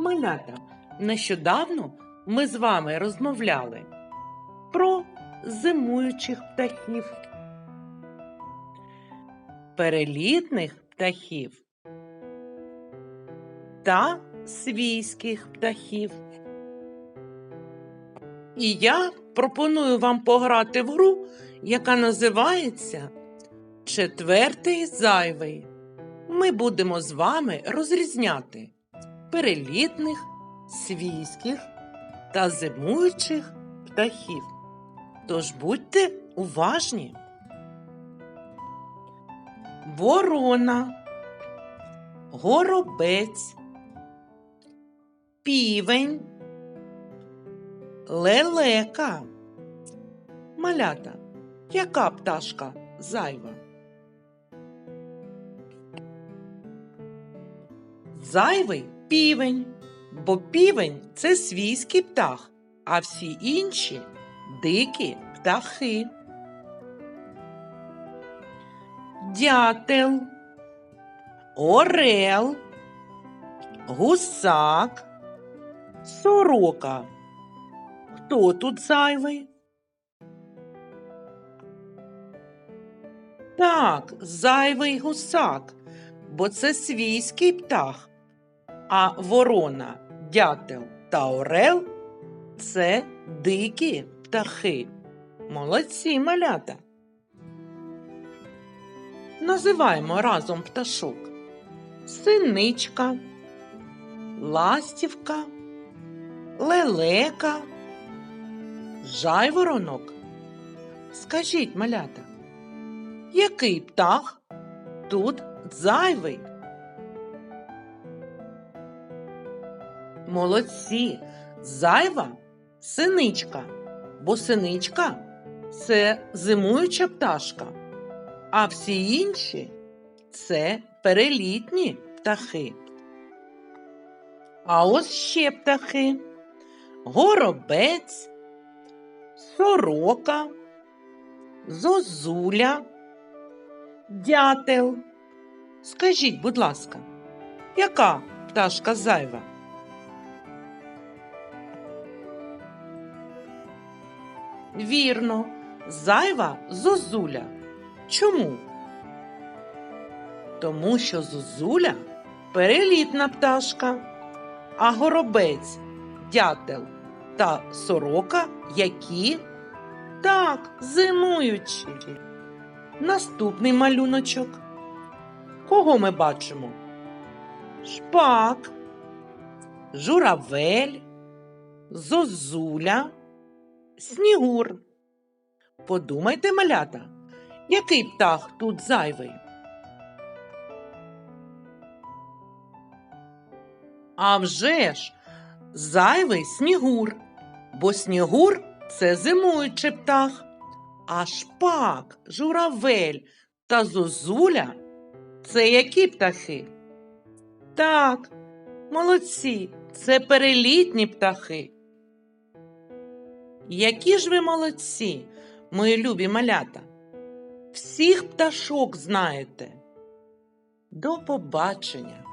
Малята, нещодавно ми з вами розмовляли про зимуючих птахів, перелітних птахів та свійських птахів. І я пропоную вам пограти в гру, яка називається Четвертий зайвий. Ми будемо з вами розрізняти перелітних, свійських та зимуючих птахів. Тож будьте уважні. Ворона, горобець, півень, лелека. Малята, яка пташка зайва? Зайвий півень, бо півень це свійський птах, а всі інші дикі птахи. Дятел, орел, гусак, сорока. Хто тут зайвий? Так, зайвий гусак, бо це свійський птах, а ворона, дятел та орел це дикі птахи. Молодці малята. Називаємо разом пташок. Синичка, ластівка, лелека, жайворонок. Скажіть, малята, який птах тут зайвий? Молодці, зайва синичка, бо синичка це зимуюча пташка, а всі інші це перелітні птахи. А ось ще птахи: горобець, сорока, зозуля, дятел. Скажіть, будь ласка, яка пташка зайва? Вірно, зайва зозуля. Чому? Тому що зозуля перелітна пташка, а горобець, дятел та сорока які? Так, зимуючі. Наступний малюночок. Кого ми бачимо? Шпак, журавель, зозуля, снігур. Подумайте, малята, який птах тут зайвий? А вже ж, зайвий снігур, бо снігур це зимуючий птах, а шпак, журавель та зозуля це які птахи? Так, молодці, це перелітні птахи. Які ж ви молодці, мої любі малята. Всіх пташок знаєте. До побачення!